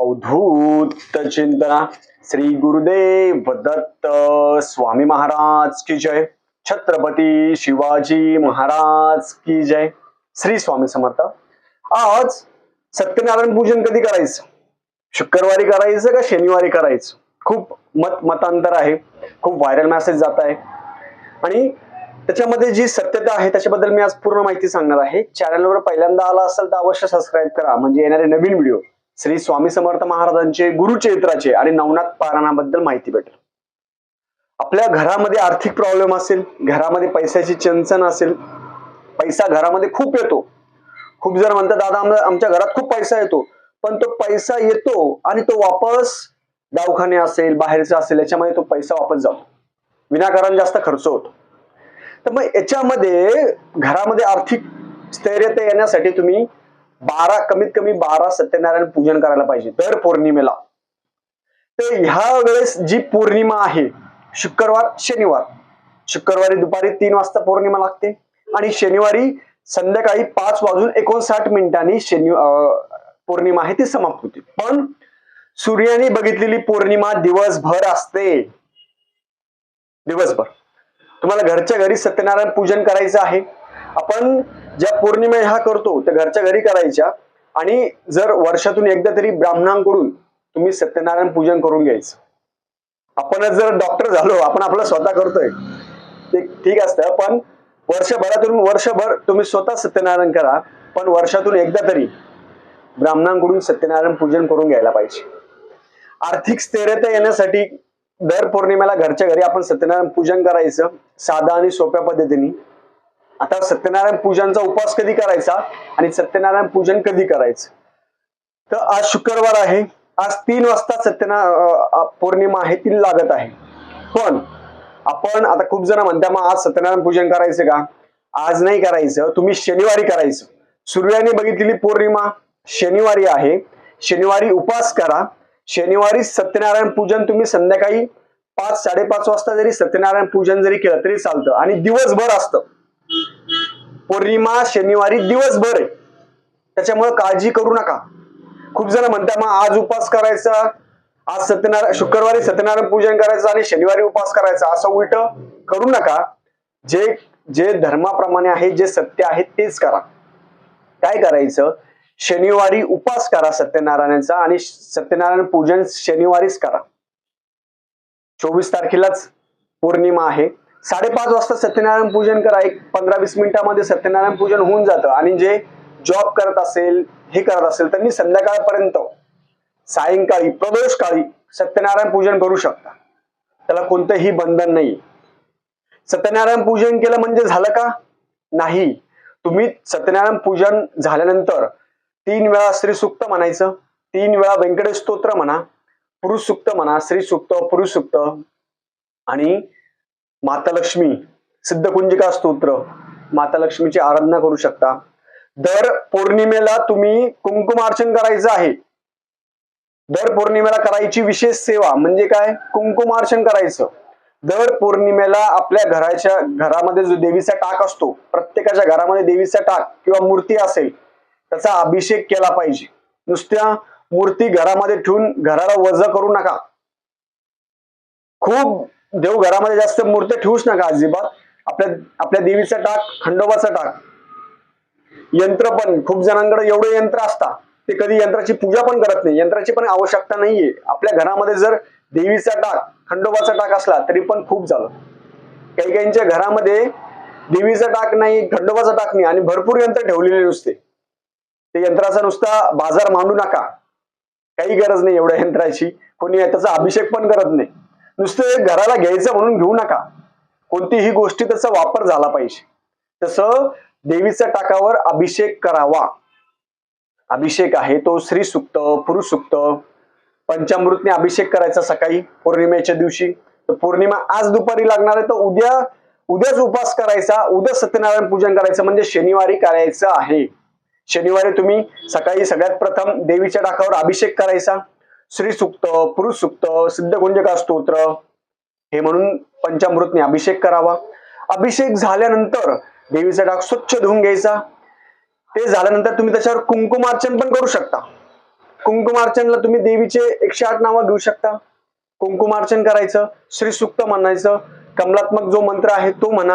अवधूत चिंतना श्री गुरुदेव दत्त स्वामी महाराज की जय. छत्रपती शिवाजी महाराज की जय. श्री स्वामी समर्थ. आज सत्यनारायण पूजन कधी करायचं? शुक्रवारी करायचं का शनिवारी करायचं? खूप मत मतांतर आहे. खूप व्हायरल मॅसेज जात आहे. आणि त्याच्यामध्ये जी सत्यता आहे त्याच्याबद्दल मी आज पूर्ण माहिती सांगणार आहे. चॅनलवर पहिल्यांदा आला असेल तर अवश्य सबस्क्राईब करा. म्हणजे येणारे नवीन व्हिडिओ श्री स्वामी समर्थ महाराजांचे गुरुचरित्राचे आणि नवनाथ पारायणाबद्दल माहिती भेटेल. आपल्या घरामध्ये आर्थिक प्रॉब्लेम असेल घरामध्ये पैशाची चंचन असेल पैसा घरामध्ये खूप येतो. खूप जण म्हणतात दादा आमच्या घरात खूप पैसा येतो. पण तो पैसा येतो आणि तो वापस दवाखाने असेल बाहेरचा असेल याच्यामध्ये तो पैसा वापस जातो. विनाकारण जास्त खर्च होतो. तर मग याच्यामध्ये घरामध्ये आर्थिक स्थैर्यता येण्यासाठी तुम्ही बारा कमीत कमी बारा सत्यनारायण पूजन करायला पाहिजे दर पौर्णिमेला. तर ह्या वेळेस जी पौर्णिमा आहे शुक्रवार शनिवार. शुक्रवारी दुपारी तीन वाजता पौर्णिमा लागते आणि शनिवारी संध्याकाळी पाच वाजून एकोणसाठ मिनिटांनी शनि पौर्णिमा आहे ती समाप्त होते. पण सूर्याने बघितलेली पौर्णिमा दिवसभर असते. दिवसभर. तुम्हाला घरच्या घरी सत्यनारायण पूजन करायचं आहे. आपण ज्या पौर्णिमा ह्या करतो त्या घरच्या घरी करायच्या आणि जर वर्षातून एकदा तरी ब्राह्मणांकडून तुम्ही सत्यनारायण पूजन करून घ्यायचं. आपणच जर डॉक्टर झालो आपण आपलं स्वतः करतोय ते ठीक असतं पण वर्षभरातून वर्षभर तुम्ही स्वतः सत्यनारायण करा पण वर्षातून एकदा तरी ब्राह्मणांकडून सत्यनारायण पूजन करून घ्यायला पाहिजे. आर्थिक स्थिरता येण्यासाठी दर पौर्णिमेला घरच्या घरी आपण सत्यनारायण पूजन करायचं साधा आणि सोप्या पद्धतीने. आता सत्यनारायण पूजनचा उपवास कधी करायचा आणि सत्यनारायण पूजन कधी करायचं? तर आज शुक्रवार आहे. आज तीन वाजता सत्यनारायण पौर्णिमा आहे ती लागत आहे. पण आपण आता खूप जण म्हणता मग आज सत्यनारायण पूजन करायचं का? आज नाही करायचं. तुम्ही शनिवारी करायचं. सूर्याने बघितलेली पौर्णिमा शनिवारी आहे. शनिवारी उपवास करा. शनिवारी सत्यनारायण पूजन तुम्ही संध्याकाळी पाच साडेपाच वाजता जरी सत्यनारायण पूजन जरी केलं तरी चालतं. आणि दिवसभर असतं. पौर्णिमा शनिवारी दिवसभर आहे. त्याच्यामुळे काळजी करू नका. खूप जण म्हणतात मग आज उपवास करायचा आज सत्यनारायण शुक्रवारी सत्यनारायण पूजन करायचं आणि शनिवारी उपवास करायचा. असं उलट करू नका. जे जे धर्माप्रमाणे आहे जे सत्य आहे तेच करा. काय करायचं? शनिवारी उपवास करा सत्यनारायणाचा आणि सत्यनारायण पूजन शनिवारीच करा. चोवीस तारखेलाच पौर्णिमा आहे. साडेपाच वाजता सत्यनारायण पूजन करा. एक पंधरा वीस मिनिटामध्ये सत्यनारायण पूजन होऊन जातं. आणि जे जॉब करत असेल हे करत असेल त्यांनी संध्याकाळपर्यंत सायंकाळी प्रदोष काळी सत्यनारायण पूजन करू शकता. त्याला कोणतंही बंधन नाही सत्यनारायण पूजन केलं म्हणजे झालं का? नाही. तुम्ही सत्यनारायण पूजन झाल्यानंतर तीन वेळा श्री सुक्त म्हणायचं. तीन वेळा व्यंकटेश स्तोत्र म्हणा पुरुष सुक्त म्हणा श्री सुक्त पुरुष सुक्त. आणि माता लक्ष्मी सिद्धकुंजिका स्तोत्र माता लक्ष्मीची आराधना करू शकता. दर पौर्णिमेला तुम्ही कुंकुमार्चन करायचं आहे. दर पौर्णिमेला करायची विशेष सेवा म्हणजे काय? कुंकुमार्चन करायचं. दर पौर्णिमेला आपल्या घराच्या घरामध्ये जो देवीचा टाक असतो प्रत्येकाच्या घरामध्ये देवीचा टाक किंवा मूर्ती असेल त्याचा अभिषेक केला पाहिजे. नुसत्या मूर्ती घरामध्ये ठेवून घराला वज करू नका. खूप देव घरामध्ये जास्त मूर्ती ठेवूच नका अजिबात. आपल्या आपल्या देवीचा टाक खंडोबाचा टाक. यंत्र पण खूप जणांकडे एवढे यंत्र असतात. ते कधी यंत्राची पूजा पण करत नाही. यंत्राची पण आवश्यकता नाहीये. आपल्या घरामध्ये जर देवीचा टाक खंडोबाचा टाक असला तरी पण खूप झालं. काही काहींच्या घरामध्ये देवीचा टाक नाही खंडोबाचा टाक नाही आणि भरपूर यंत्र ठेवलेले नुसते. ते यंत्राचा नुसता बाजार मांडू नका. काही गरज नाही एवढ्या यंत्राची. कोणी त्याचा अभिषेक पण करत नाही. नुसते घराला घ्यायचं म्हणून घेऊ नका. कोणतीही गोष्टी त्याचा वापर झाला पाहिजे. तसं देवीच्या टाकावर अभिषेक करावा. अभिषेक आहे तो स्त्री सुक्त पुरुष सुक्त पंचामृतने अभिषेक करायचा सकाळी पौर्णिमेच्या दिवशी. तर पौर्णिमा आज दुपारी लागणार आहे तर उद्या उद्याच उपवास करायचा उद्या सत्यनारायण पूजन करायचं म्हणजे शनिवारी करायचं आहे. शनिवारी तुम्ही सकाळी सगळ्यात प्रथम देवीच्या टाकावर अभिषेक करायचा. श्री सुक्त पुरुष सुक्त सिद्धगुंजका स्तोत्र हे म्हणून पंचामृतने अभिषेक करावा. अभिषेक झाल्यानंतर देवीचा डाग स्वच्छ धुवून घ्यायचा. ते झाल्यानंतर तुम्ही त्याच्यावर कुंकुमार्चन पण करू शकता. कुंकुमार्चनला तुम्ही देवीचे एकशे आठ नावं घेऊ शकता. कुंकुमार्चन करायचं श्री सुक्त म्हणायचं कमलात्मक जो मंत्र आहे तो म्हणा.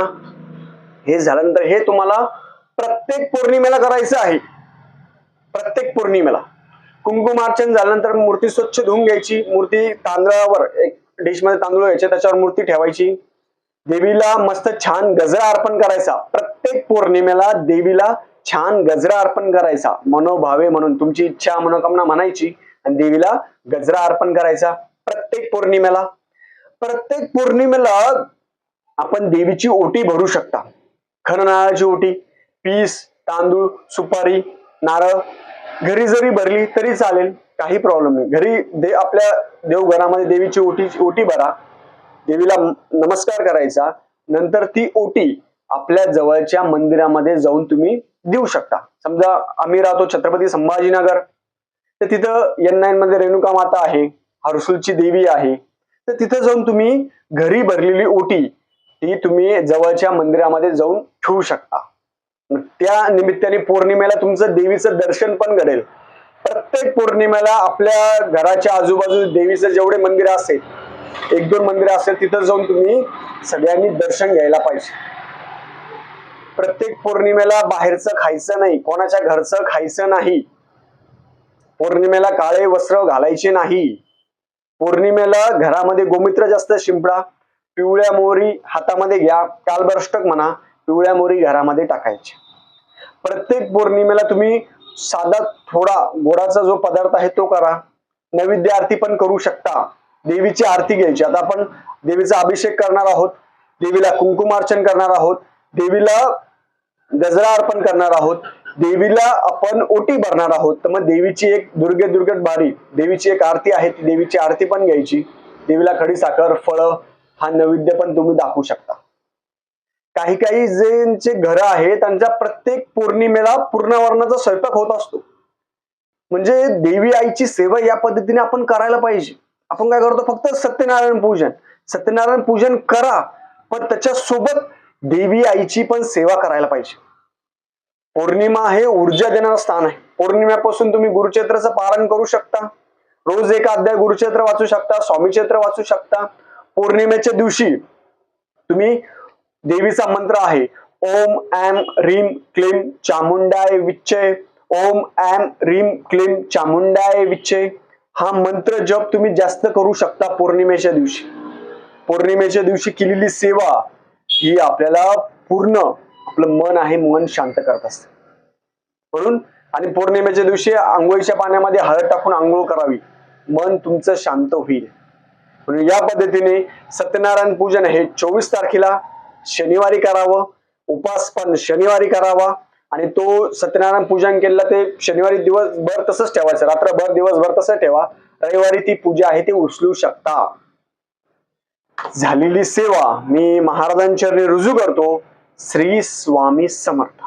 हे झाल्यानंतर हे तुम्हाला प्रत्येक पौर्णिमेला करायचं आहे. प्रत्येक पौर्णिमेला. कुंकुमार्चन झाल्यानंतर मूर्ती स्वच्छ धुवून घ्यायची. मूर्ती तांदळावर एक डिशमध्ये तांदूळ घ्यायचे त्याच्यावर मूर्ती ठेवायची. देवीला मस्त छान गजरा अर्पण करायचा. प्रत्येक पौर्णिमेला देवीला छान गजरा अर्पण करायचा. मनोभावे म्हणून तुमची इच्छा मनोकामना म्हणायची आणि देवीला गजरा अर्पण करायचा. प्रत्येक पौर्णिमेला प्रत्येक पौर्णिमेला आपण देवीची ओटी भरू शकता. खरनाळाची ओटी पीस तांदूळ सुपारी नारळ घरी जरी भरली तरी चालेल काही प्रॉब्लेम नाही. घरी दे आपल्या देवघरामध्ये देवीची ओटी ओटी भरा. देवीला नमस्कार करायचा. नंतर ती ओटी आपल्या जवळच्या मंदिरामध्ये जाऊन तुम्ही देऊ शकता. समजा आम्ही राहतो छत्रपती संभाजीनगर. तर तिथं एन नाईन मध्ये रेणुका माता आहे हर्सुलची देवी आहे. तर तिथं जाऊन तुम्ही घरी भरलेली ओटी ती तुम्ही जवळच्या मंदिरामध्ये जाऊन ठेवू शकता. त्या निमित्ताने पौर्णिमेला तुमचं देवीचं दर्शन पण घडेल. प्रत्येक पौर्णिमेला आपल्या घराच्या आजूबाजू देवीचं जेवढे मंदिर असेल एक दोन मंदिर असेल तिथं जाऊन तुम्ही सगळ्यांनी दर्शन घ्यायला पाहिजे. प्रत्येक पौर्णिमेला बाहेरचं खायचं नाही कोणाच्या घरचं खायचं नाही. पौर्णिमेला काळे वस्त्र घालायचे नाही. पौर्णिमेला घरामध्ये गोमित्र जास्त शिंपडा पिवळ्या मोहरी हातामध्ये घ्या कालबरष्टक म्हणा पिवळ्या मोरी घरामध्ये टाकायची. प्रत्येक पौर्णिमेला तुम्ही साधा थोडा गोडाचा जो पदार्थ आहे तो करा. नैवेद्य आरती पण करू शकता. देवीची आरती घ्यायची. आता आपण देवीचा अभिषेक करणार आहोत. देवीला कुंकुमार्चन करणार आहोत. देवीला गजरा अर्पण करणार आहोत. देवीला आपण ओटी भरणार आहोत. तर मग देवीची एक दुर्गे दुर्गट बारी देवीची एक आरती आहे ती देवीची आरती पण घ्यायची. देवीला खडी साखर फळं हा नैवेद्य पण तुम्ही दाखवू शकता. काही काही ज्यांचे घर आहे त्यांच्या प्रत्येक पौर्णिमेला पूर्णवर्णाचा स्वयंपाक होत असतो. म्हणजे देवी आईची सेवा या पद्धतीने आपण करायला पाहिजे. आपण काय करतो? फक्त सत्यनारायण पूजन. सत्यनारायण पूजन करा पण त्याच्या सोबत देवी आईची पण सेवा करायला पाहिजे. पौर्णिमा हे ऊर्जा देणारं स्थान आहे. पौर्णिमेपासून तुम्ही गुरुचरित्राचं पारण करू शकता. रोज एक अध्याय गुरुक्षेत्र वाचू शकता स्वामीक्षेत्र वाचू शकता. पौर्णिमेच्या दिवशी तुम्ही देवीचा मंत्र आहे ओम ॲम रीम क्लीम चामुंडाय विच्चय ओम ॲम रीम क्लीम चामुंडाय विच्चय हा मंत्र जप तुम्ही जास्त करू शकता पौर्णिमेच्या दिवशी. पौर्णिमेच्या दिवशी केलेली सेवा ही आपल्याला पूर्ण आपलं मन आहे मन शांत करत असते. म्हणून आणि पौर्णिमेच्या दिवशी आंघोळीच्या पाण्यामध्ये हळद टाकून आंघोळ करावी. मन तुमचं शांत होईल. म्हणून या पद्धतीने सत्यनारायण पूजन हे चोवीस तारखेला शनिवारी करावं उपास पण शनिवारी करावा. आणि तो सत्यनारायण पूजन केलं ते शनिवारी दिवसभर तसंच ठेवायचं रात्रभर दिवसभर तसं ठेवा. रविवारी ती पूजा आहे ती उचलू शकता. झालेली सेवा मी महाराजांच्या रुजू करतो. श्री स्वामी समर्थ.